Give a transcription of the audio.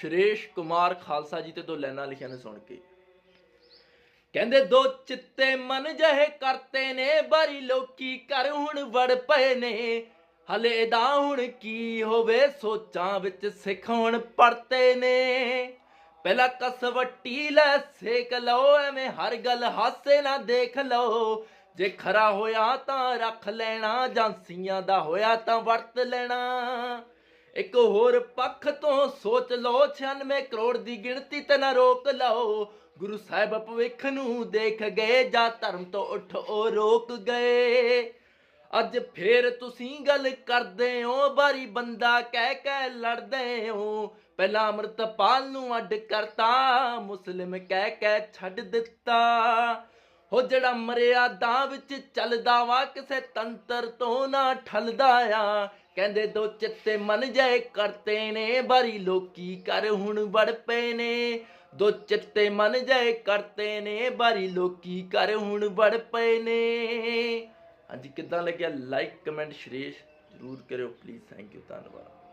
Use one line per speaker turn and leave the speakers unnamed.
ਸ਼੍ਰੇਸ਼ ਕੁਮਾਰ ਖਾਲਸਾ ਜੀ ਤੇ ਦੋ ਲਾਈਨਾਂ ਲਿਖੀਆਂ ਨੇ ਸੁਣ ਕੇ। ਕਹਿੰਦੇ, ਦੋ ਚਿੱਤੇ ਮਨ ਜਹੇ ਕਰਤੇ ਨੇ, ਬਾਰੀ ਲੋਕੀ ਕਰ ਹੁਣ ਵੜ ਪਏ ਨੇ। ਹਲੇ ਦਾ ਹੁਣ ਕੀ ਹੋਵੇ, ਸੋਚਾਂ ਵਿੱਚ ਸਿਖਾਉਣ ਪੜਤੇ ਨੇ। ਪਹਿਲਾ ਕਸਵੱਟੀ ਲੈ ਸੇਕ ਲਓ, ਐਵੇਂ ਹਰ ਗੱਲ ਹਾਸੇ ਨਾ ਦੇਖ ਲਓ। ਜੇ ਖਰਾ ਹੋਇਆ ਤਾਂ ਰੱਖ ਲੈਣਾ ਜਾਂਸੀਆਂ ਦਾ ਹੋਇਆ ਤਾਂ ਵਰਤ ਲੈਣਾ। ਇੱਕ ਹੋਰ ਪੱਖ ਤੋਂ ਸੋਚ ਲਓ 96 ਕਰੋੜ ਦੀ ਗਿਣਤੀ ਤੇ ਨਾ ਰੋਕ ਲਓ। ਗੁਰੂ ਸਾਹਿਬ ਭਵਿੱਖ ਨੂੰ ਦੇਖ ਗਏ, ਜਾਂ ਧਰਮ ਤੋਂ ਉੱਠ ਉਹ ਰੋਕ ਗਏ। ਅੱਜ ਫੇਰ ਤੁਸੀਂ ਗੱਲ ਕਰਦੇ ਹੋ, ਬਾਰੀ ਬੰਦਾ ਕਹਿ ਕੇ ਲੜਦੇ ਹੋ। ਪਹਿਲਾਂ ਅੰਮ੍ਰਿਤਪਾਲ ਨੂੰ ਅੱਡ ਕਰਤਾ, ਮੁਸਲਿਮ ਕਹਿ ਕੇ ਛੱਡ ਦਿੱਤਾ। ਹੋ ਜਿਹੜਾ ਮਰਿਆਦਾ ਵਿੱਚ ਚੱਲਦਾ ਵਾ, ਕਿਸੇ ਤੰਤਰ ਤੋਂ ਨਾ ਠਲਦਾ ਆ। ਕਹਿੰਦੇ ਦੋ ਚਿੱਤੇ ਮਨ ਜਾਏ ਕਰਤੇ ਨੇ, ਬਾਰੀ ਲੋਕੀ ਕਰ ਹੁਣ ਵੜ ਪਏ ਨੇ। ਦੋ ਚਿੱਤੇ ਮਨ ਜਾਏ ਕਰਤੇ ਨੇ, ਬਾਰੀ ਲੋਕੀ ਕਰ ਹੁਣ ਵੜ ਪਏ ਨੇ। ਹਾਂਜੀ, ਕਿੱਦਾਂ ਲੱਗਿਆ? ਲਾਈਕ ਕਮੈਂਟ ਸ਼੍ਰੇਸ਼ ਜ਼ਰੂਰ ਕਰਿਓ ਪਲੀਜ਼ ਥੈਂਕ ਯੂ ਧੰਨਵਾਦ।